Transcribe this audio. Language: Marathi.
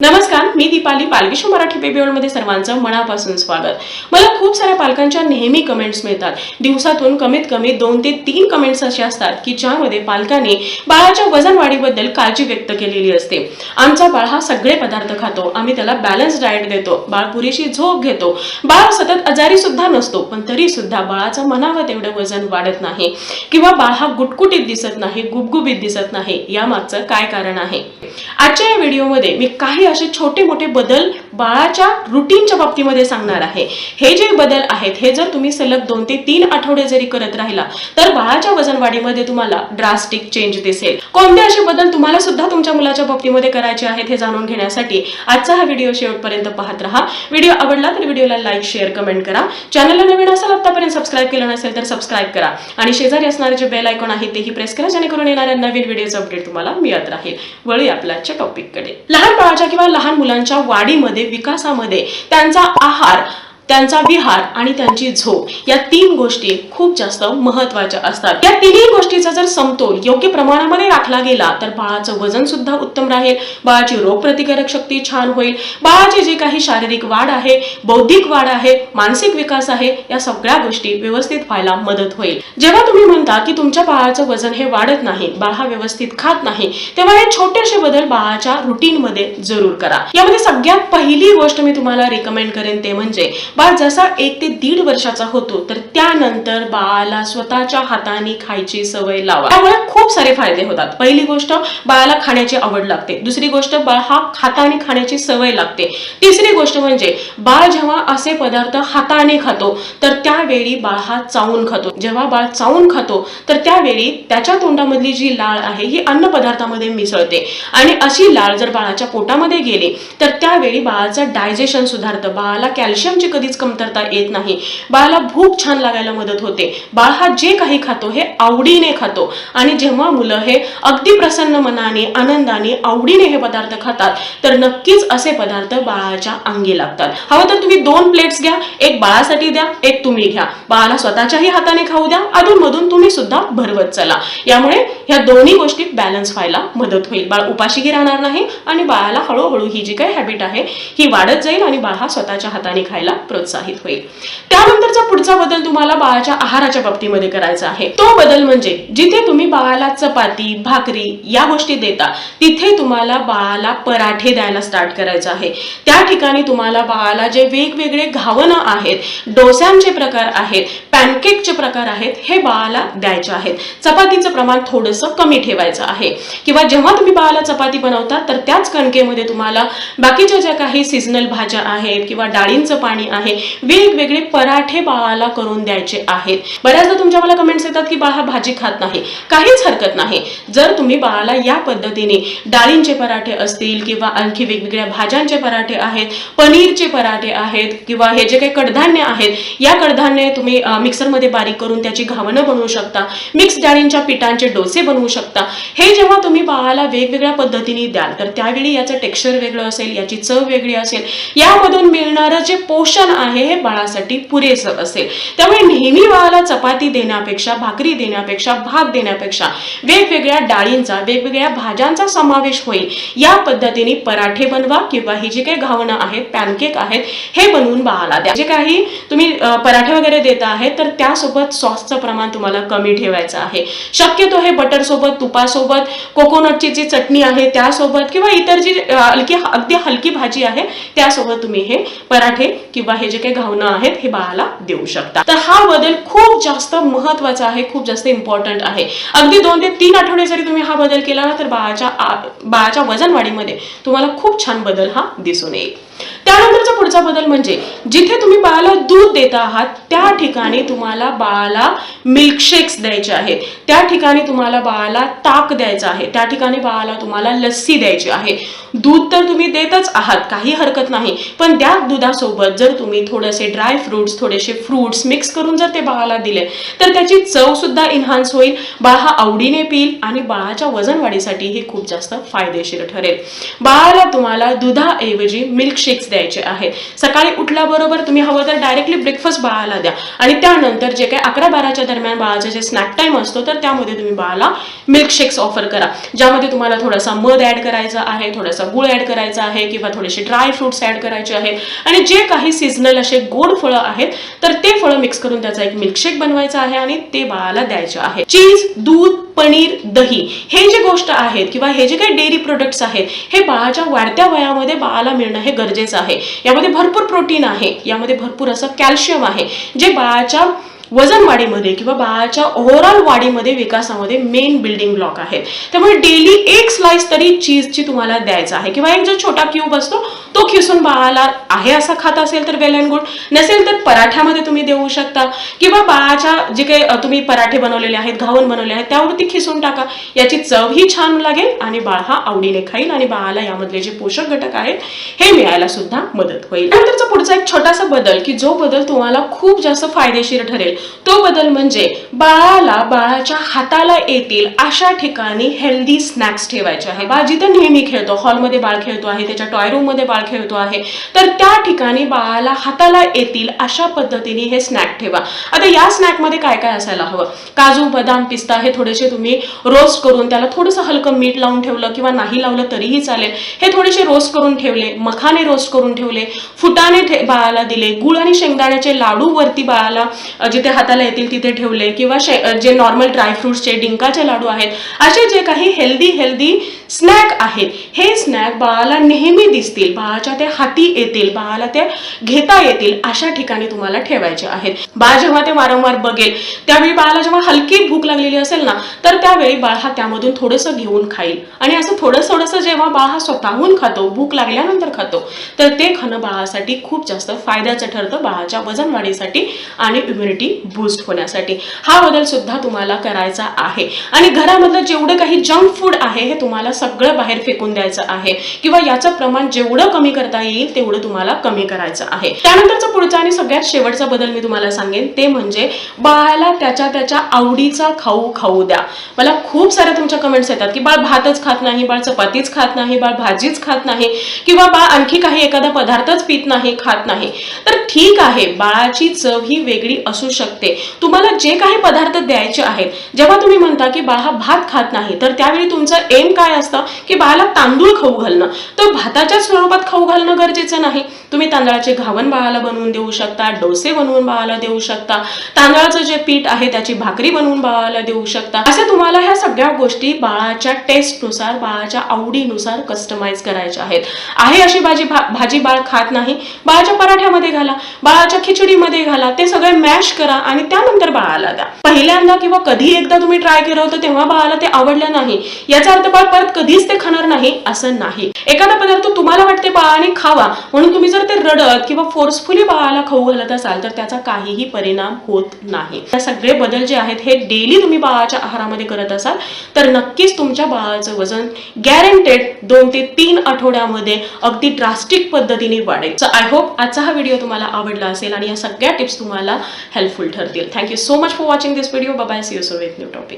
नमस्कार मी दीपाली बालविश्व मराठी बेबी मध्ये सर्वांचं मनापासून स्वागत. मला खूप साऱ्या पालकांच्या नेहमी कमेंट्स मिळतात. दिवसातून कमीत कमी दोन ते तीन कमेंट्स असे असतात की ज्यामध्ये पालकांनी बाळाच्या वजन वाढीबद्दल काळजी व्यक्त केलेली असते. आमचा बाळ हा सगळे पदार्थ खातो. आम्ही त्याला बॅलन्स डाएट देतो. बाळ पुरेशी झोप घेतो. बाळ सतत आजारी सुद्धा नसतो. पण तरी सुद्धा बाळाचं मनावं तेवढं वजन वाढत नाही. किंवा बाळ हा गुटगुटीत दिसत नाही गुबगुबीत दिसत नाही. यामागचं काय कारण आहे? आजच्या या व्हिडिओमध्ये मी काही असे छोटे मोठे बदल बाळाच्या रुटीनच्या बाबतीमध्ये सांगणार आहे. हे जे बदल आहेत हे जर तुम्ही सलग दोन ते तीन आठवडे जरी करत राहिला तर बाळाच्या वजन वाढीमध्ये तुम्हाला ड्रास्टिक चेंज दिसेल. कोणते असे बदल तुम्हाला सुद्धा तुमच्या मुलाच्या बाबतीमध्ये करायचे आहेत हे जाणून घेण्यासाठी आजचा हा व्हिडिओ शेवटपर्यंत पाहत राहा. व्हिडिओ आवडला तर व्हिडिओला लाईक शेअर कमेंट करा. चॅनलला नवीन असाल आतापर्यंत सबस्क्राईब केलं नसेल तर सबस्क्राईब करा. आणि शेजारी असणारे जे बेल आयकॉन आहे तेही प्रेस करा जेणेकरून येणाऱ्या नवीन व्हिडिओचं अपडेट तुम्हाला मिळत राहील. वळूया आपल्या टॉपिक टॉपिककडे लहान बाळाच्या किंवा लहान मुलांच्या वाढीमध्ये विकासामध्ये त्यांचा आहार त्यांचा विहार आणि त्यांची झोप या तीन गोष्टी खूप जास्त महत्त्वाच्या असतात. या तिन्ही गोष्टीचा जर समतोल योग्य प्रमाणामध्ये राखला गेला तर बाळाचं वजन सुद्धा उत्तम राहील. बाळाची रोगप्रतिकारक शक्ती छान होईल. बाळाची जी काही शारीरिक वाढ आहे बौद्धिक वाढ आहे मानसिक विकास आहे या सगळ्या गोष्टी व्यवस्थित व्हायला मदत होईल. जेव्हा तुम्ही म्हणता की तुमच्या बाळाचं वजन हे वाढत नाही बाळ हा व्यवस्थित खात नाही तेव्हा हे छोटेसे बदल बाळाच्या रुटीन मध्ये जरूर करा. यामध्ये सगळ्यात पहिली गोष्ट मी तुम्हाला रिकमेंड करेन ते म्हणजे बाळ जसा एक ते दीड वर्षाचा होतो तर त्यानंतर बाळाला स्वतःच्या हाताने खायची सवय लावा. त्यामुळे खूप सारे फायदे होतात. पहिली गोष्ट बाळाला खाण्याची आवड लागते. दुसरी गोष्ट बाळ हा हाताने खाण्याची सवय लागते. तिसरी गोष्ट म्हणजे बाळ जेव्हा असे पदार्थ हाताने खातो तर त्यावेळी बाळ हा चावून खातो. जेव्हा बाळ चावून खातो तर त्यावेळी त्याच्या तोंडामधली जी लाळ आहे ही अन्न पदार्थामध्ये मिसळते. आणि अशी लाळ जर बाळाच्या पोटामध्ये गेली तर त्यावेळी बाळाचं डायजेशन सुधारतं. बाळाला कॅल्शियमची कधी कधीच कमतरता येत नाही. बाळाला भूक छान लागायला मदत होते. बाळ हा जे काही खातो हे आवडीने खातो. आणि जेव्हा मुलं हे अगदी प्रसन्न मनाने आनंदाने आवडीने हे पदार्थ खातात तर नक्कीच असे पदार्थ बाळाच्या अंगी लागतात. हवं तर तुम्ही दोन प्लेट्स घ्या एक बाळासाठी द्या एक तुम्ही घ्या. बाळाला स्वतःच्याही हाताने खाऊ द्या अधून मधून तुम्ही सुद्धा भरवत चला. यामुळे ह्या दोन्ही गोष्टीत बॅलन्स व्हायला मदत होईल. बाळ उपाशीही राहणार नाही आणि बाळाला हळूहळू ही जी काही हॅबिट आहे ही वाढत जाईल आणि बाळ हा स्वतःच्या हाताने खायला प्रोत्साहित होईल. त्यानंतरचा पुढचा बदल तुम्हाला बाळाच्या आहाराच्या बाबतीमध्ये करायचा आहे. तो बदल म्हणजे जिथे तुम्ही बाळाला चपाती भाकरी या गोष्टी देता तिथे तुम्हाला बाळाला पराठे द्यायला स्टार्ट करायचं आहे. त्या ठिकाणी तुम्हाला बाळाला जे वेगवेगळे घावणं आहेत डोस्यांचे प्रकार आहेत पॅनकेकचे प्रकार आहेत हे बाळाला द्यायचे आहेत. चपातीचं प्रमाण थोडंसं कमी ठेवायचं आहे. किंवा जेव्हा तुम्ही बाळाला चपाती बनवता तर त्याच कणकेमध्ये तुम्हाला बाकीच्या ज्या काही सीझनल भाज्या आहेत किंवा डाळींचं पाणी आहे. वेगवेगळे पराठे बाळाला करून द्यायचे आहेत. बऱ्याचदा तुमच्या मला कमेंट्स येतात की बाळ हा भाजी खात नाही. काहीच हरकत नाही. जर तुम्ही बाळाला या पद्धतीने डाळींचे पराठे असतील किंवा आणखी वेगवेगळ्या भाज्यांचे पराठे आहेत पनीरचे पराठे आहेत किंवा हे जे काही कडधान्य आहेत या कडधान्य तुम्ही मिक्सरमध्ये बारीक करून त्याची घावणं बनवू शकता. मिक्स डाळींच्या पिठांचे डोसे बनवू शकता. हे जेव्हा तुम्ही बाळाला वेगवेगळ्या पद्धतीने द्याल तर त्यावेळी याचं टेक्स्चर वेगळं असेल याची चव वेगळी असेल. यामधून मिळणारं जे पोषण आहे हे बाळासाठी पुरेसं असेल. त्यामुळे नेहमी बाळाला चपाती देण्यापेक्षा भाकरी देण्यापेक्षा भात देण्यापेक्षा वेगवेगळ्या डाळींचा वेगवेगळ्या भाज्यांचा समावेश होईल. या पद्धतीने पराठे बनवा किंवा ही जी काही घावणं आहेत पॅनकेक आहेत हे बनवून बाळाला द्या. जे काही तुम्ही पराठे वगैरे देता आहे तर त्यासोबत सॉसचं प्रमाण तुम्हाला कमी ठेवायचं आहे. शक्यतो हे बटर सोबत तुपासोबत कोकोनटची जी चटणी आहे त्यासोबत किंवा इतर जी हलकी अगदी हलकी भाजी आहे त्यासोबत तुम्ही हे पराठे किंवा हे जे काही भावना आहेत हे बाळाला देऊ शकता तर हा बदल खूप जास्त महत्त्वाचा आहे खूप जास्त इम्पॉर्टंट आहे. अगदी दोन ते तीन आठवडे जरी तुम्ही हा बदल केला ना तर बाळाच्या बाळाच्या वजन वाढीमध्ये तुम्हाला खूप छान बदल हा दिसून येईल. त्यानंतरचा पुढचा बदल म्हणजे जिथे तुम्ही बाळाला दूध देता आहात त्या ठिकाणी तुम्हाला बाळाला मिल्कशेक्स द्यायचे आहेत त्या ठिकाणी तुम्हाला बाळाला ताक द्यायचं आहे. त्या ठिकाणी बाळाला तुम्हाला लस्सी द्यायची आहे. दूध तर तुम्ही देतच आहात काही हरकत नाही. पण त्या दुधासोबत जर तुम्ही थोडेसे ड्राय फ्रुट्स थोडेसे फ्रुट्स मिक्स करून जर ते बाळाला दिले तर त्याची चव सुद्धा इन्हान्स होईल. बाळ हा आवडीने पिईल आणि बाळाच्या वजन वाढीसाठी हे खूप जास्त फायदेशीर ठरेल. बाळाला तुम्हाला दुधाऐवजी मिल्कशेक्स द्यायचे आहे सकाळी उठल्याबरोबर तुम्ही हवं तर डायरेक्टली ब्रेकफास्ट बाळाला द्या. आणि त्यानंतर जे काही अकरा बाराच्या दरम्यान बाळाचा जे स्नॅक टाईम असतो तर त्यामध्ये तुम्ही बाळाला मिल्कशेक्स ऑफर करा. ज्यामध्ये तुम्हाला थोडासा मध ऍड करायचा आहे थोडासा थोडासा गुळ ऍड करायचा आहे किंवा थोडेसे ड्राय फ्रुट्स ऍड करायचे आहेत. आणि जे काही सीझनल असे गोड फळं आहेत तर ते फळं मिक्स करून त्याचा एक मिल्कशेक बनवायचा आहे आणि ते बाळाला द्यायचे आहे. चीज दूध पनीर दही हे जे गोष्ट आहेत किंवा हे जे काही डेअरी प्रोडक्ट्स आहेत हे बाळाच्या वाढत्या वयामध्ये बाळाला मिळणं हे गरजेचं आहे. यामध्ये भरपूर प्रोटीन आहे. यामध्ये भरपूर असं कॅल्शियम आहे. जे बाळाच्या वजनवाढीमध्ये किंवा बाळाच्या ओव्हरऑल वाढीमध्ये विकासामध्ये मेन बिल्डिंग ब्लॉक आहेत. त्यामुळे डेली एक स्लाइस तरी चीजची तुम्हाला द्यायचा आहे. किंवा एक जो छोटा क्यूब असतो तो खिसून बाळाला आहे असा खात असेल तर वेल अँड गुड नसेल तर पराठ्यामध्ये तुम्ही देऊ शकता. किंवा बाळाच्या जे काही तुम्ही पराठे बनवलेले आहेत घावन बनवले आहेत त्यावरती खिसून टाका. याची चवही छान लागेल आणि बाळ हा आवडीने खाईल आणि बाळाला यामधले जे पोषक घटक आहेत हे मिळायला सुद्धा मदत होईल. नंतरचा पुढचा एक छोटासा बदल की जो बदल तुम्हाला खूप जास्त फायदेशीर ठरेल. तो बदल म्हणजे बाळाला बाळाच्या हाताला येतील अशा ठिकाणी हेल्दी स्नॅक्स ठेवायचे आहे. बाळ जिथे नेहमी खेळतो. हॉलमध्ये बाळ खेळतो आहे त्याच्या टॉय रूममध्ये बाळ खेळतो आहे. तर त्या ठिकाणी बाळाला हाताला येतील अशा पद्धतीने हे स्नॅक ठेवा. आता या स्नॅकमध्ये काय काय असायला हवं? काजू बदाम पिस्ता हे थोडेसे तुम्ही रोस्ट करून त्याला थोडंसं हलकं मीठ लावून ठेवलं किंवा नाही लावलं तरीही चालेल. हे थोडेसे रोस्ट करून ठेवले मखाने रोस्ट करून ठेवले फुटाने बाळाला दिले गुळ आणि शेंगदाण्याचे लाडू वरती बाळाला जिथे जिथे हाताला येतील तिथे ठेवले किंवा शे- जे नॉर्मल ड्रायफ्रुट्सचे डिंकाचे लाडू आहेत असे जे काही हेल्दी हेल्दी स्नॅक आहेत. हे स्नॅक बाळाला नेहमी दिसतील. बाळाच्या त्या हाती येतील. बाळाला ते घेता येतील. अशा ठिकाणी तुम्हाला ठेवायचे आहेत. बाळ जेव्हा ते वारंवार बघेल त्यावेळी बाळाला जेव्हा हलकी भूक लागलेली असेल ना तर त्यावेळी बाळ हा त्यामधून थोडंसं घेऊन खाईल. आणि असं थोडं थोडंसं जेव्हा बाळ हा स्वतःहून खातो भूक लागल्यानंतर खातो तर ते खाणं बाळासाठी खूप जास्त फायद्याचं ठरतं बाळाच्या वजन वाढीसाठी आणि इम्युनिटी बूस्ट होण्यासाठी. हा बदल सुद्धा तुम्हाला करायचा आहे. आणि घरामधलं जेवढं काही जंक फूड आहे हे तुम्हाला सगळं बाहेर फेकून द्यायचं आहे. किंवा याचं प्रमाण जेवढं कमी करता येईल तेवढं तुम्हाला कमी करायचं आहे. त्यानंतरचा पुढचा आणि सगळ्यात शेवटचा बदल मी तुम्हाला सांगेन ते म्हणजे बाळाला त्याच्या त्याच्या आवडीचा खाऊ खाऊ द्या. मला खूप साऱ्या तुमच्या कमेंट्स येतात की बाळ भातच खात नाही बाळ चपातीच खात नाही बाळ भाजीच खात नाही किंवा बाळ आणखी काही एखादा पदार्थच पित नाही खात नाही. तर ठीक आहे बाळाची चव ही वेगळी असू शकते. तुम्हाला जे काही पदार्थ द्यायचे आहेत जेव्हा तुम्ही म्हणता की बाळ हा भात खात नाही तर त्यावेळी तुमचं एम काय असतं? की बाळाला तांदूळ खाऊ घालणं. तर भाताच्या स्वरूपात खाऊ घालणं गरजेचं नाही. तुम्ही तांदळाचे घावन बाळाला बनवून देऊ शकता डोसे बनवून बाळाला देऊ शकता तांदळाचं जे पीठ आहे त्याची भाकरी बनवून बाळाला देऊ शकता. असे तुम्हाला ह्या सगळ्या गोष्टी बाळाच्या टेस्टनुसार बाळाच्या आवडीनुसार कस्टमाइज करायच्या आहेत. आहे अशी भाजी भा- भाजी बाळ खात नाही बाळाच्या पराठ्यामध्ये घाला बाळाच्या खिचडीमध्ये घाला ते सगळे मॅश करा आणि त्यानंतर बाळाला द्या. पहिल्यांदा किंवा कधी एकदा तुम्ही ट्राय केलं होतं तेव्हा बाळाला ते आवडलं नाही. याचा अर्थ बाळ परत कधीच ते खाणार नाही असं नाही. एखादा पदार्थ तुम्हाला वाटते बाळाने खावा म्हणून तुम्ही जर ते रडत किंवा फोर्सफुली बाळाला खाऊ घालत असाल तर त्याचा काहीही परिणाम होत नाही. त्या सगळे बदल जे आहेत हे डेली तुम्ही बाळाच्या आहारामध्ये करत असाल तर नक्कीच तुमच्या बाळाचं वजन गॅरंटेड दोन ते तीन आठवड्यामध्ये अगदी ड्रास्टिक पद्धतीने वाढेल. सो आय होप आजचा हा व्हिडिओ तुम्हाला आवडला असेल आणि या सगळ्या टिप्स तुम्हाला हेल्पफुल ठरतील. Thank you so much for watching this video bye see you so with new topic